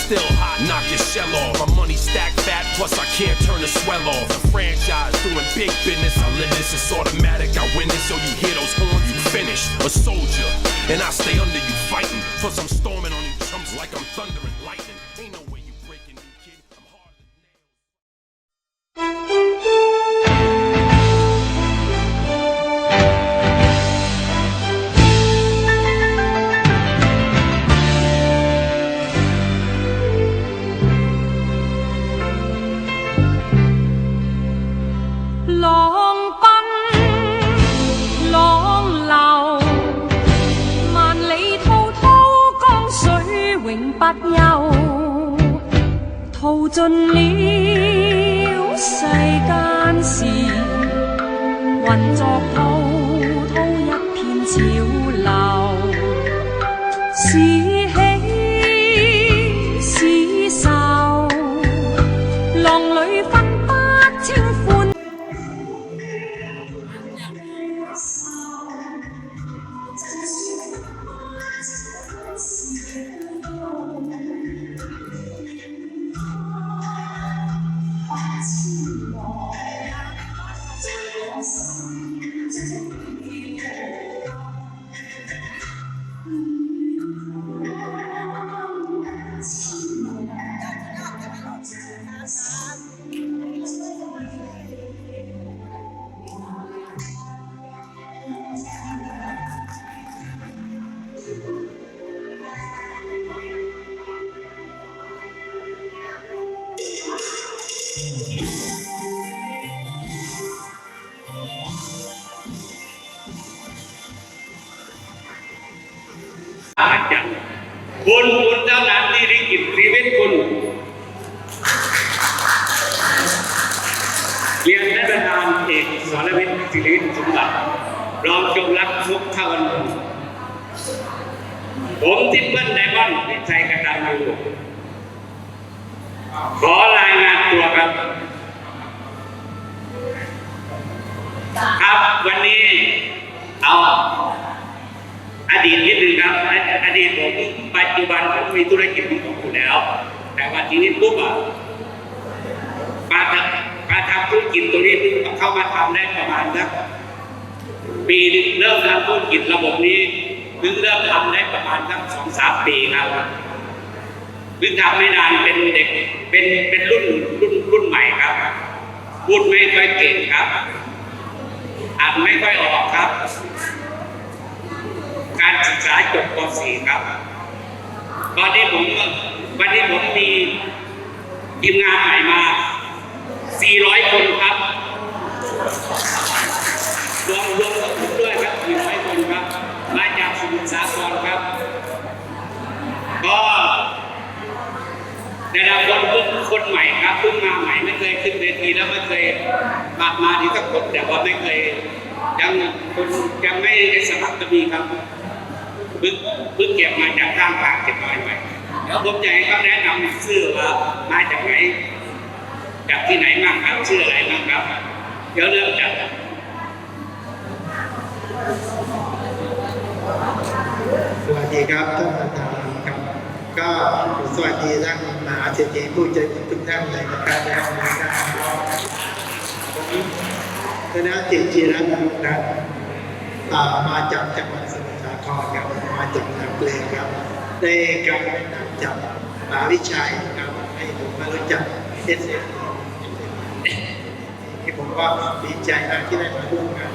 still hot, knock your shell off. My money stacked fat, plus I can't turn the swell off. The franchise doing big business, I live this, it's automatic. I win this, so you hear those horns, you finished. A soldier, and I stay under you fighting. Plus I'm storming 永不休，淘尽了世间事，混作 อาจจะคุณคุณเท่านั้นที่ได้กินชีวิตคุณ เรียนท่านประธานเอกสรวิทย์ศิริสมบัติรองจงรักมุกทวันผมทิพเปิลไดมอนด์วิชัยกระตันยูขอรา ตัวครับ ครับวันนี้เอาอดีตนิดนึงครับ อดีตผมปัจจุบันผมมีธุรกิจของผมอยู่แล้ว แต่ว่าทีนี้ปุ๊บอะมาทำมาทำธุรกิจตัวนี้เพิ่งเข้ามาทำได้ประมาณสักปีนึงเริ่มทำธุรกิจระบบนี้เพิ่งเริ่มทำได้ประมาณสักสองสามปีครับ เพิ่งทำไม่นานเป็นเด็กเป็นเป็นรุ่นรุ่นรุ่นใหม่ครับ พูดไม่ค่อยเก่งครับอ่านไม่ค่อยออกครับ การศึกษาจบป .4 ครับตอนนี้ผมวันนี้ผมมีทีมงานใหม่มา 400 คนครับรวมรวมกับผมด้วยครับ 400 คนครับ มาจากสมุทรสาครครับ ก็ แต่ละคนเพิ่งคนใหม่ครับเพิ่งมาใหม่ไม่เคยขึ้นเวทีแล้วไม่เคยมามาที่สักคนแต่ว่าไม่เคยยังคนยังไม่ได้สมัครก็มีครับเพิ่งเพิ่งเก็บมาจากข้างทางเก็บน้อยไปเดี๋ยวผมจะให้เขาแนะนำชื่อว่ามาจากไหนจากที่ไหนบ้างครับชื่ออะไรบ้างครับเดี๋ยวเริ่มจากสวัสดีครับท่านประธานครับ ก็สวัสดีท่านมหาเศรษฐีผู้ใจบุญทุกท่านเลยนะครับนะครับผมคณะจิตจีรัตน์นะครับอ่ามาจากจังหวัดสมุทรสาครครับมาจากนักเลงครับได้การนะนำจากมหาวิชัยครับให้ผมมารู้จักเอสเอที่ผมก็ดีใจมากที่ได้มาร่วมงาน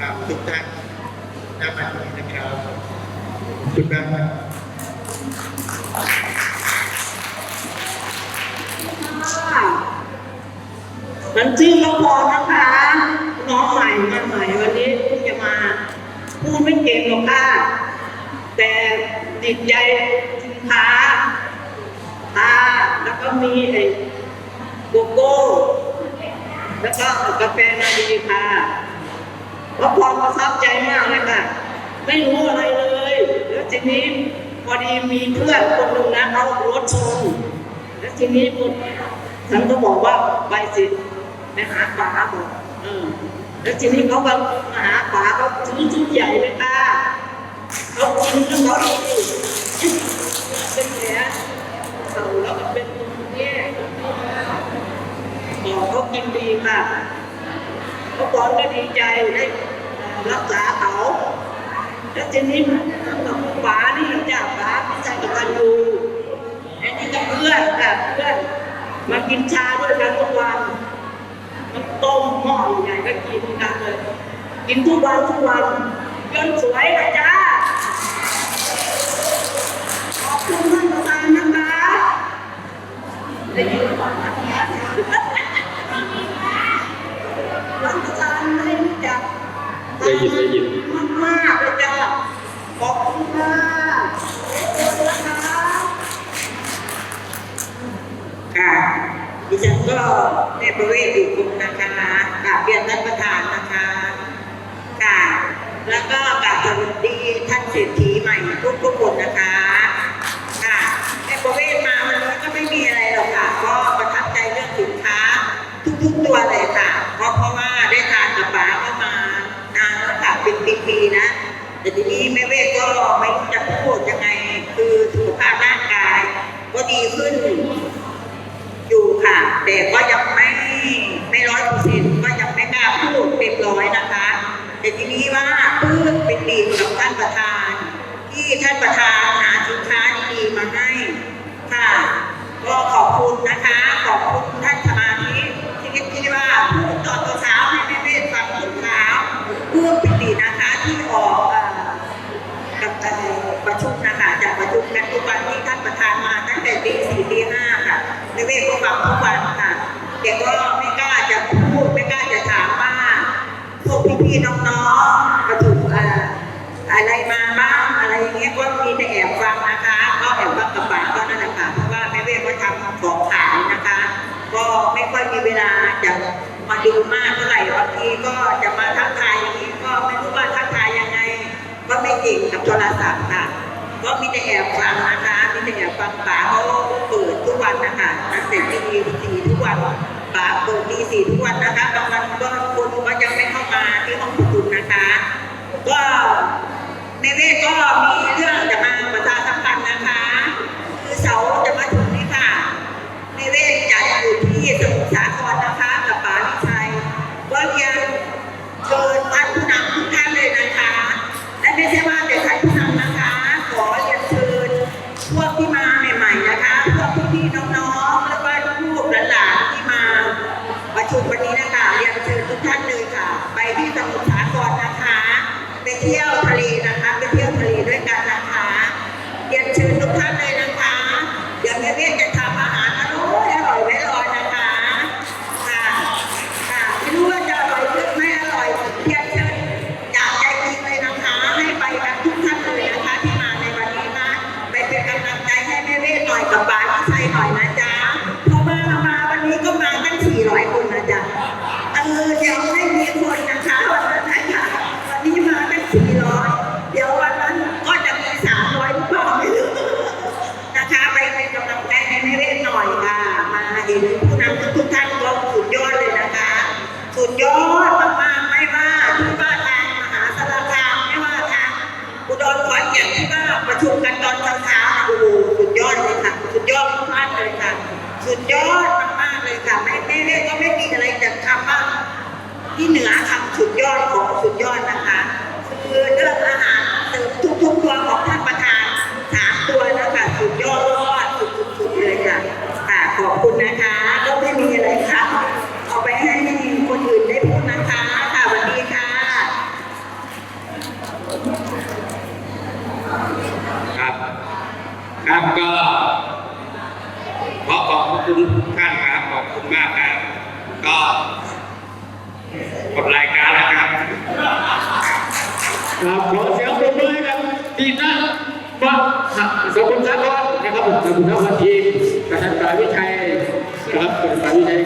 กับทุกท่านณวันนี้นะครับขอบคุณมากครับ มันชื่อละครนะคะ น้องใหม่มาใหม่วันนี้เพิ่งจะมา พูดไม่เก่งหรอกค่ะ แต่จิตใจสินค้าตาแล้วก็มีไอ้โกโก้ แล้วก็กาแฟนาดีค่ะว่าพอประทับใจมากเลยค่ะ ไม่รู้อะไรเลย แล้วทีนี้ พอดีมีเพื่อนคนหนึ่งนะเขารถชนแล้วทีนี้คนฉันก็บอกว่าไปสิไปหาป๋าบอกเออแล้วทีนี้เขาก็มาหาป๋าเขาถือชุดใหญ่เลยตาเขากินแล้วเขาดีเป็นแผลเขาแล้วก็เป็นแย่บอกเขากินดีค่ะเขาบอกด้ดีใจได้รักษาเขาแล้วทีนี้ป๋านี่ เพื่อนค่ะเพื่อนมากินชาด้วยกันทุกวันมันต้มหม้อใหญ่ก็กินกันเลย กินทุกวันทุกวันจนสวยเลยจ้าขอบคุณท่านประธานนะคะได้ยินก่อนนะท่านประธานได้รู้จักได้ยินได้ยิน ตัวเลยค่ะ เพราะเพราะว่าได้ทานกับป๋าก็มานานแล้วค่ะเป็นปีๆนะ แต่ทีนี้แม่เวทก็ไม่รู้จะพูดยังไง คือสุขภาพร่างกาย ก็ดีขึ้น อยู่ค่ะ แต่ก็ยังไม่ไม่ร้อยเปอร์เซ็นต์ก็ยังไม่กล้าพูดเต็มร้อยนะคะ แต่ทีนี้ว่าเพื่อเป็นดีกับท่านประธาน ที่ท่านประธานหาสินค้าดีๆมาให้ค่ะ ก็ขอบคุณนะคะ ขอบคุณท่านสมา คิดที่ว่าพูดตอนเช้าให้แม่เวทฟังตอนเช้าเพื่อเป็นดีนะคะที่ออกกับประชุมนะคะจากประชุมกันทุกวันที่ท่านประธานมาตั้งแต่ตีสี่ตีห้าค่ะในเวทก็ฟังทุกวันค่ะแต่ก็ไม่กล้าจะพูดไม่กล้าจะถามว่าพวกพี่ๆน้องๆประชุมเอ่ออะไรมาบ้างอะไรอย่างเงี้ยก็มีแต่แอบฟังนะคะ ก็แอบฟังกับปากก็นั่นแหละค่ะเพราะว่าแม่เวทก็ทำของขายนะคะ ก็ไม่ค่อยมีเวลาจะ มาดูมากเท่าไหร่บางทีก็จะมาทักทายอย่างนี้ก็ไม่รู้ว่าทักทายยังไง ก็ไม่เก่งกับโทรศัพท์ค่ะ ก็มีแต่แอบฟังนะคะมีแต่แอบฟังป๋าเขาเปิดทุกวันนะคะตั้งแต่ตีสี่ทุกวันป๋าเปิดตีสี่ทุกวันนะคะบางวันก็คนก็ยังไม่เข้ามาที่ห้องประชุมนะคะ ก็ในเวทก็มีเรื่อง สุดยอดมากๆเลยค่ะไม่แม่เวทก็ไม่มีอะไรจะทำบ้างที่เหนือคำสุดยอดของสุดยอดนะคะ คือเรื่องอาหารเสริมทุกๆตัวของท่านประธานสามตัวนะคะสุดยอดยอดสุดๆเลยค่ะค่ะขอบคุณนะคะ ก็ไม่มีอะไรค่ะเอาไปให้คนอื่นได้พูดนะคะค่ะสวัสดีค่ะครับครับก็ขอ คุณทุกท่านครับ ขอบคุณมากครับ ก็หมดรายการแล้วครับ ครับขอเสียงปรบมือให้กับทีมนะบัตสกุลสาครนะครับผมสกุลสาครทีมประธานปราวิชัยนะครับกระธานปราวิชัย